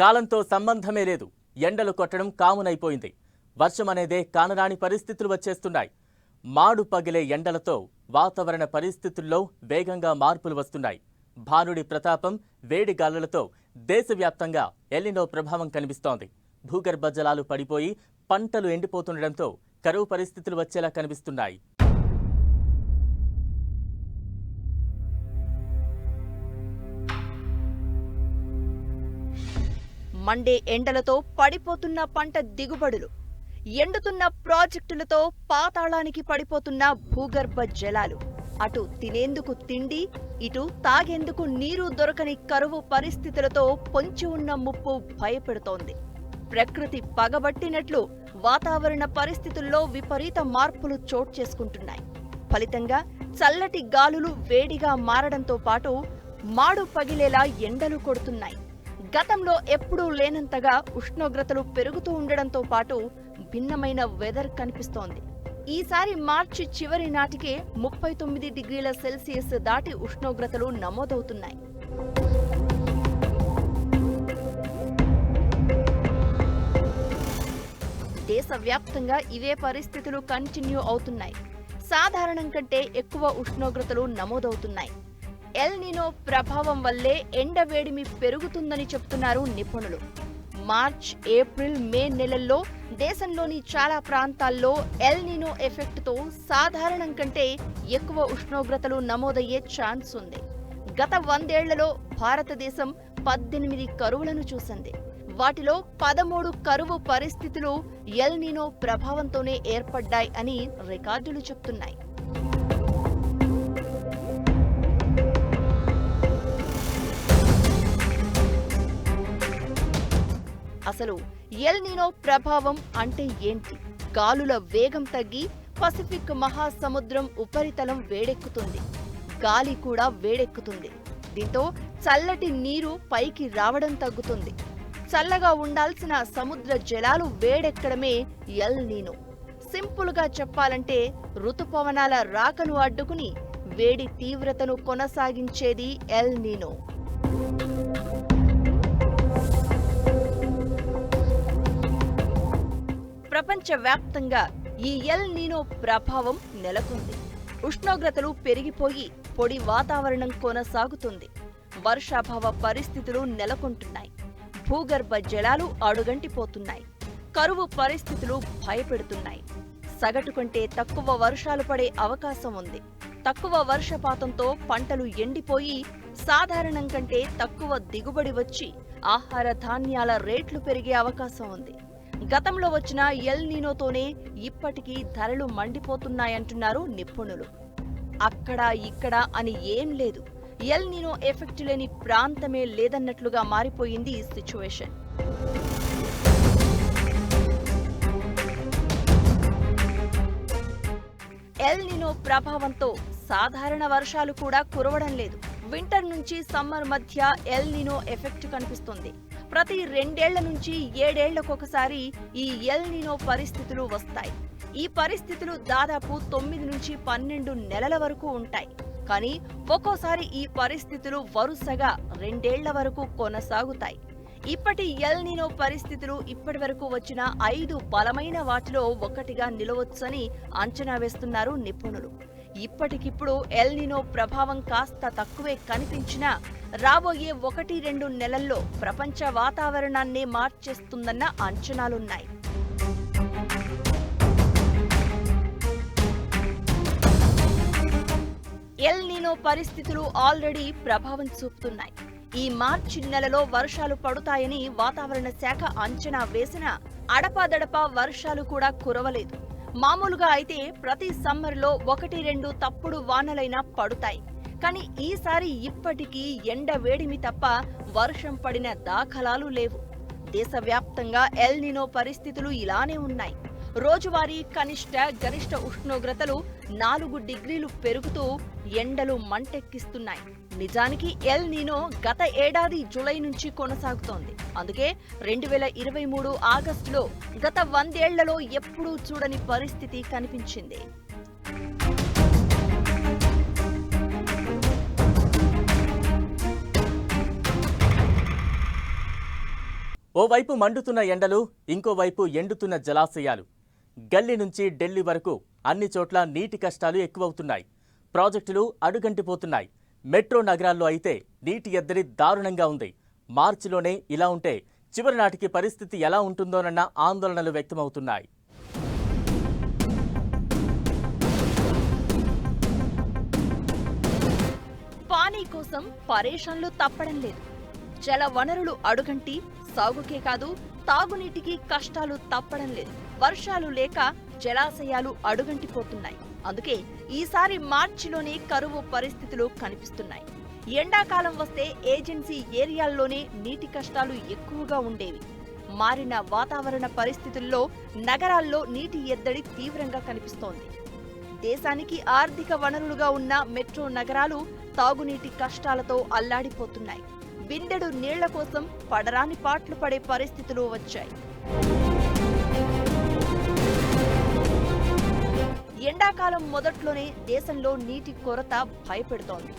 కాలంతో సంబంధమే లేదు. ఎండలు కొట్టడం కామునైపోయింది. వర్షం అనేదే కానరాని పరిస్థితులు వచ్చేస్తున్నాయి. మాడు పగిలే ఎండలతో వాతావరణ పరిస్థితుల్లో వేగంగా మార్పులు వస్తున్నాయి. భానుడి ప్రతాపం వేడి గాలులతో దేశవ్యాప్తంగా ఎల్లినో ప్రభావం కనిపిస్తోంది. భూగర్భ జలాలు పడిపోయి పంటలు ఎండిపోతుండటంతో కరువు పరిస్థితులు వచ్చేలా కనిపిస్తున్నాయి. మండే ఎండలతో పడిపోతున్న పంట దిగుబడులు ఎండుతున్న ప్రాజెక్టులతో పాతాళానికి పడిపోతున్న భూగర్భ జలాలు. అటు తినేందుకు తిండి ఇటు తాగేందుకు నీరు దొరకని కరువు పరిస్థితులతో పొంచి ఉన్న ముప్పు భయపెడుతోంది. ప్రకృతి పగబట్టినట్లు వాతావరణ పరిస్థితుల్లో విపరీత మార్పులు చోటు చేసుకుంటున్నాయి. ఫలితంగా చల్లటి గాలులు వేడిగా మారడంతో పాటు మాడు పగిలేలా ఎండలు కొడుతున్నాయి. గతంలో ఎప్పుడూ లేనంతగా ఉష్ణోగ్రతలు పెరుగుతూ ఉండడంతో పాటు భిన్నమైన వెదర్ కనిపిస్తోంది. ఈసారి మార్చి చివరి నాటికే ముప్పై తొమ్మిది డిగ్రీల సెల్సియస్ దాటి ఉష్ణోగ్రతలు నమోదవుతున్నాయి. దేశవ్యాప్తంగా ఇవే పరిస్థితులు కంటిన్యూ అవుతున్నాయి. సాధారణం కంటే ఎక్కువ ఉష్ణోగ్రతలు నమోదవుతున్నాయి. ఎల్ నినో ప్రభావం వల్లే ఎండవేడిమి పెరుగుతుందని చెబుతున్నారు నిపుణులు. మార్చ్ ఏప్రిల్ మే నెలల్లో దేశంలోని చాలా ప్రాంతాల్లో ఎల్ నినో ఎఫెక్ట్తో సాధారణం కంటే ఎక్కువ ఉష్ణోగ్రతలు నమోదయ్యే ఛాన్స్ ఉంది. గత వందేళ్ళలో భారతదేశం పద్దెనిమిది కరువులను చూసింది. వాటిలో పదమూడు కరువు పరిస్థితులు ఎల్ నినో ప్రభావంతోనే ఏర్పడ్డాయి అని రికార్డులు చెప్తున్నాయి. అసలు ఎల్ నినో ప్రభావం అంటే ఏంటి? గాలుల వేగం తగ్గి పసిఫిక్ మహాసముద్రం ఉపరితలం వేడెక్కుతుంది. గాలి కూడా వేడెక్కుతుంది. దీంతో చల్లటి నీరు పైకి రావడం తగ్గుతుంది. చల్లగా ఉండాల్సిన సముద్ర జలాలు వేడెక్కడమే ఎల్ నీనో. సింపుల్గా చెప్పాలంటే ఋతుపవనాల రాకను అడ్డుకుని వేడి తీవ్రతను కొనసాగించేది ఎల్ నీనో. ప్రపంచవ్యాప్తంగా ఈ ఎల్ నీనో ప్రభావం నెలకొంది. ఉష్ణోగ్రతలు పెరిగిపోయి పొడి వాతావరణం కొనసాగుతుంది. వర్షాభావ పరిస్థితులు నెలకొంటున్నాయి. భూగర్భ జలాలు అడుగంటిపోతున్నాయి. కరువు పరిస్థితులు భయపెడుతున్నాయి. సగటు కంటే తక్కువ వర్షాలు పడే అవకాశం ఉంది. తక్కువ వర్షపాతంతో పంటలు ఎండిపోయి సాధారణం కంటే తక్కువ దిగుబడి వచ్చి ఆహార ధాన్యాల రేట్లు పెరిగే అవకాశం ఉంది. గతంలో వచ్చిన ఎల్ నీనోతోనే ఇప్పటికీ ధరలు మండిపోతున్నాయంటున్నారు నిపుణులు. అక్కడ ఇక్కడ అని ఏం లేదు. ఎల్ నీనో ఎఫెక్ట్ లేని ప్రాంతమే లేదన్నట్లుగా మారిపోయింది ఈ సిచ్యువేషన్. ఎల్ నినో ప్రభావంతో సాధారణ వర్షాలు కూడా కురవడం లేదు. వింటర్ నుంచి సమ్మర్ మధ్య ఎల్ నినో ఎఫెక్ట్ కనిపిస్తుంది. ప్రతి రెండేళ్ళ నుంచి ఏడేళ్ళకొకసారి ఈ ఎల్ నినో పరిస్థితులు వస్తాయి. ఈ పరిస్థితులు దాదాపు తొమ్మిది నుంచి పన్నెండు నెలల వరకు ఉంటాయి. కానీ ఒక్కోసారి ఈ పరిస్థితులు వరుసగా రెండేళ్ళ వరకు కొనసాగుతాయి. ఇప్పటి ఎల్ నినో పరిస్థితులు ఇప్పటి వరకు వచ్చిన ఐదు బలమైన వాటిలో ఒకటిగా నిలవచ్చని అంచనా వేస్తున్నారు నిపుణులు. ఇప్పటికిప్పుడు ఎల్ నినో ప్రభావం కాస్త తక్కువే కనిపించినా రాబోయే ఒకటి రెండు నెలల్లో ప్రపంచ వాతావరణాన్నే మార్చేస్తుందన్న అంచనాలున్నాయి. ఎల్ నీనో పరిస్థితులు ఆల్రెడీ ప్రభావం చూపుతున్నాయి. ఈ మార్చి నెలలో వర్షాలు పడుతాయని వాతావరణ శాఖ అంచనా వేసిన అడపాదడపా వర్షాలు కూడా కురవలేదు. మామూలుగా అయితే ప్రతి సమ్మర్లో ఒకటి రెండు తప్పుడు వానలైనా పడుతాయి. కానీ ఈసారి ఇప్పటికీ ఎండ వేడిమి తప్ప వర్షం పడిన దాఖలాలు లేవు. దేశవ్యాప్తంగా ఎల్ నినో పరిస్థితులు ఇలానే ఉన్నాయి. రోజువారీ కనిష్ట గరిష్ట ఉష్ణోగ్రతలు నాలుగు డిగ్రీలు పెరుగుతూ ఎండలు మంటెక్కిస్తున్నాయి. నిజానికి ఎల్ నీనో గత ఏడాది జులై నుంచి కొనసాగుతోంది. అందుకే రెండు వేల ఇరవై మూడు ఆగస్టులో గత వందేళ్ళలో ఎప్పుడూ చూడని పరిస్థితి కనిపించింది. ఓవైపు మండుతున్న ఎండలు ఇంకోవైపు ఎండుతున్న జలాశయాలు. గల్లీ నుంచి ఢిల్లీ వరకు అన్ని చోట్ల నీటి కష్టాలు ఎక్కువవుతున్నాయి. ప్రాజెక్టులు అడుగంటిపోతున్నాయి. మెట్రో నగరాల్లో అయితే నీటి ఎద్దడి దారుణంగా ఉంది. మార్చిలోనే ఇలా ఉంటే చివరి నాటికి పరిస్థితి ఎలా ఉంటుందోనన్న ఆందోళనలు వ్యక్తమవుతున్నాయి. పానీ కోసం పరేషన్లు తప్పడం లేదు. జల వనరులు అడుగంటి సాగుకే కాదు తాగునీటికి కష్టాలు తప్పడం లేదు. వర్షాలు లేక జలాశయాలు అడుగంటిపోతున్నాయి. అందుకే ఈసారి మార్చిలోనే కరువు పరిస్థితులు కనిపిస్తున్నాయి. ఎండాకాలం వస్తే ఏజెన్సీ ఏరియాల్లోనే నీటి కష్టాలు ఎక్కువగా ఉండేవి. మారిన వాతావరణ పరిస్థితుల్లో నగరాల్లో నీటి ఎద్దడి తీవ్రంగా కనిపిస్తోంది. దేశానికి ఆర్థిక వనరులుగా ఉన్న మెట్రో నగరాలు తాగునీటి కష్టాలతో అల్లాడిపోతున్నాయి. బిందెడు నీళ్ళ కోసం పడరాని పాట్లు పడే పరిస్థితులు వచ్చాయి. ఎండాకాలం మొదట్లోనే దేశంలో నీటి కొరత భయపెడుతోంది.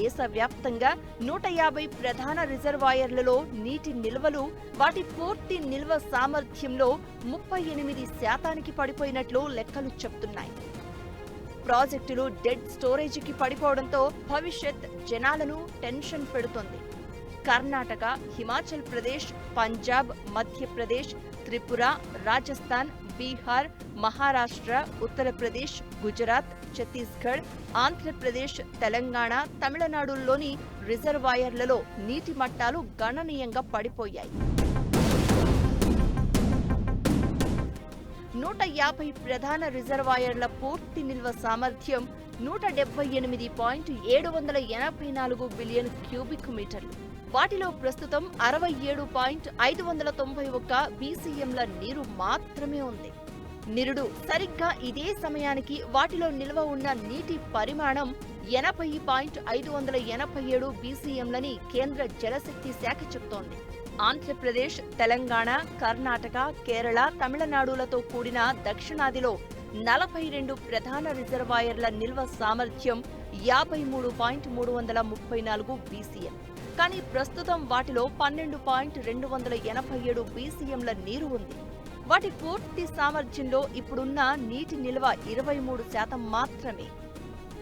దేశవ్యాప్తంగా నూట యాభై ప్రధాన రిజర్వాయర్లలో నీటి నిల్వలు వాటి పూర్తి నిల్వ సామర్థ్యంలో ముప్పై ఎనిమిది శాతానికి పడిపోయినట్లు లెక్కలు చెప్తున్నాయి. ప్రాజెక్టులు డెడ్ స్టోరేజీకి పడిపోవడంతో భవిష్యత్ జనాలను టెన్షన్ పెడుతోంది. కర్ణాటక హిమాచల్ ప్రదేశ్ పంజాబ్ మధ్యప్రదేశ్ త్రిపుర రాజస్థాన్ బీహార్ మహారాష్ట్ర ఉత్తరప్రదేశ్ గుజరాత్ ఛత్తీస్గఢ్ ఆంధ్రప్రదేశ్ తెలంగాణ తమిళనాడుల్లోని రిజర్వాయర్లలో నీటి మట్టాలు గణనీయంగా పడిపోయాయి. నూట యాభై ప్రధాన రిజర్వాయర్ల పూర్తి నిల్వ సామర్థ్యం నూట డెబ్బై ఎనిమిది పాయింట్ ఏడు వందల ఎనభై నాలుగు బిలియన్ క్యూబిక్ మీటర్లు. వాటిలో ప్రస్తుతం అరవై ఏడు పాయింట్ ఐదు వందల తొంభై ఒక్క బీసీఎంల నీరు మాత్రమే ఉంది. నిరుడు సరిగ్గా ఇదే సమయానికి వాటిలో నిల్వ ఉన్న నీటి పరిమాణం ఎనభై పాయింట్ ఐదు వందల ఎనభై ఏడు బీసీఎంలని కేంద్ర జలశక్తి శాఖ చెబుతోంది ఆంధ్రప్రదేశ్ తెలంగాణ కర్ణాటక కేరళ తమిళనాడులతో కూడిన దక్షిణాదిలో నలభై రెండు ప్రధాన రిజర్వాయర్ల నిల్వ సామర్థ్యం యాభై మూడు పాయింట్ మూడు వందల ముప్పై నాలుగు బీసీఎం. కానీ ప్రస్తుతం వాటిలో పన్నెండు పాయింట్ రెండు వందల ఎనభై ఏడు బీసీఎంల నీరు ఉంది. వాటి పూర్తి సామర్థ్యంలో ఇప్పుడున్న నీటి నిల్వ ఇరవై మూడు శాతం మాత్రమే.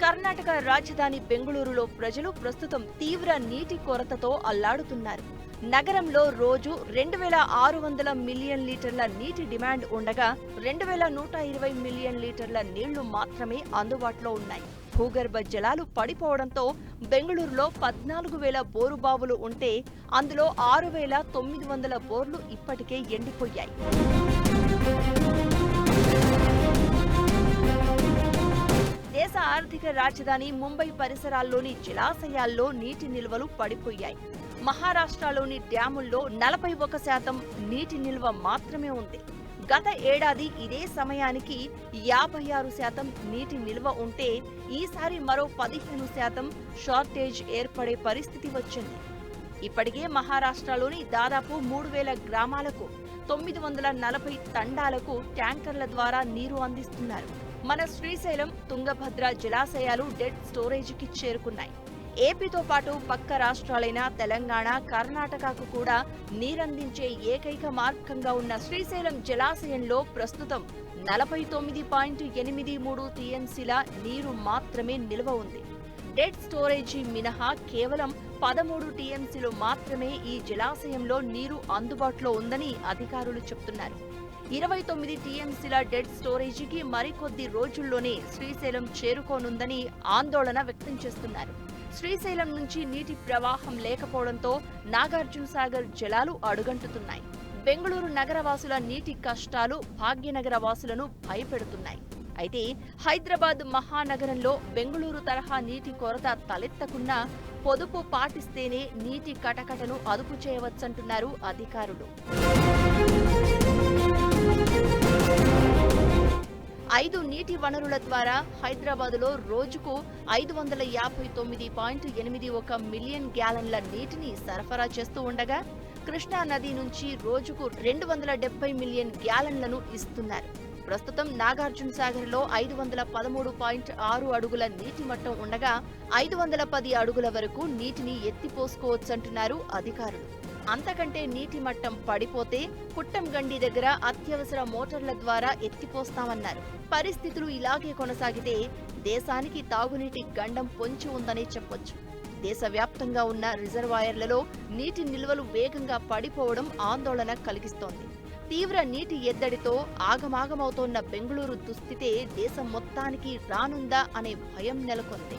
కర్ణాటక రాజధాని బెంగళూరులో ప్రజలు ప్రస్తుతం తీవ్ర నీటి కొరతతో అల్లాడుతున్నారు. నగరంలో రోజు రెండు వేల ఆరు వందల మిలియన్ లీటర్ల నీటి డిమాండ్ ఉండగా రెండు వేల నూట ఇరవై మిలియన్ లీటర్ల నీళ్ళు మాత్రమే అందుబాటులో ఉన్నాయి. భూగర్భ జలాలు పడిపోవడంతో బెంగళూరులో పద్నాలుగు వేల బోరు బావులు ఉంటే అందులో ఆరు వేల తొమ్మిది వందల బోర్లు ఇప్పటికే ఎండిపోయాయి. దేశ ఆర్థిక రాజధాని ముంబై పరిసరాల్లోని జలాశయాల్లో నీటి నిల్వలు పడిపోయాయి. మహారాష్ట్రలోని డ్యాముల్లో నలభై ఒక శాతం నీటి నిల్వ మాత్రమే ఉంది. గత ఏడాది ఇదే సమయానికి యాభై ఆరు శాతం నీటి నిల్వ ఉంటే ఈసారి మరో పదిహేను శాతం షార్టేజ్ ఏర్పడే పరిస్థితి వచ్చింది. ఇప్పటికే మహారాష్ట్రలోని దాదాపు మూడు వేల గ్రామాలకు తొమ్మిది వందల నలభై తండాలకు ట్యాంకర్ల ద్వారా నీరు అందిస్తున్నారు. మన శ్రీశైలం తుంగభద్ర జలాశయాలు డెడ్ స్టోరేజీకి చేరుకున్నాయి. ఏపీతో పాటు పక్క రాష్ట్రాలైన తెలంగాణ కర్ణాటకకు కూడా నీరందించే ఏకైక మార్గంగా ఉన్న శ్రీశైలం జలాశయంలో ప్రస్తుతం నలభై తొమ్మిది పాయింట్ ఎనిమిది మూడు టీఎంసీల నీరు మాత్రమే నిల్వ ఉంది. డెడ్ స్టోరేజీ మినహా కేవలం పదమూడు టీఎంసీలు మాత్రమే ఈ జలాశయంలో నీరు అందుబాటులో ఉందని అధికారులు చెబుతున్నారు ఇరవై తొమ్మిది టీఎంసీల డెడ్ స్టోరేజీకి మరికొద్ది రోజుల్లోనే శ్రీశైలం చేరుకోనుందని ఆందోళన వ్యక్తం చేస్తున్నారు. శ్రీశైలం నుంచి నీటి ప్రవాహం లేకపోవడంతో నాగార్జున సాగర్ జలాలు అడుగంటుతున్నాయి. బెంగళూరు నగరవాసుల నీటి కష్టాలు భాగ్యనగర వాసులను భయపెడుతున్నాయి. అయితే హైదరాబాద్ మహానగరంలో బెంగళూరు తరహా నీటి కొరత తలెత్తకుండా పొదుపు పాటిస్తేనే నీటి కటకటను అదుపు చేయవచ్చంటున్నారు అధికారులు. ఐదు నీటి వనరుల ద్వారా హైదరాబాదులో రోజుకు ఐదు వందల యాభై తొమ్మిది పాయింట్ ఎనిమిది ఒక మిలియన్ గ్యాలన్ల నీటిని సరఫరా చేస్తూ ఉండగా కృష్ణా నది నుంచి రోజుకు రెండు వందల డెబ్బై మిలియన్ గ్యాలన్లను ఇస్తున్నారు. ప్రస్తుతం నాగార్జున సాగర్లో ఐదు వందల పదమూడు పాయింట్ ఆరు అడుగుల నీటి మట్టం ఉండగా ఐదు వందల పది అడుగుల వరకు నీటిని ఎత్తిపోసుకోవచ్చంటున్నారు అధికారులు. అంతకంటే నీటి మట్టం పడిపోతే పుట్టంగండి దగ్గర అత్యవసర మోటార్ల ద్వారా ఎత్తిపోస్తామన్నారు. పరిస్థితులు ఇలాగే కొనసాగితే దేశానికి తాగునీటి గండం పొంచి ఉందని చెప్పొచ్చు. దేశవ్యాప్తంగా ఉన్న రిజర్వాయర్లలో నీటి నిల్వలు వేగంగా పడిపోవడం ఆందోళన కలిగిస్తోంది. తీవ్ర నీటి ఎద్దడితో ఆగమాగమవుతోన్న బెంగళూరు దుస్థితే దేశం మొత్తానికి రానుందా అనే భయం నెలకొంది.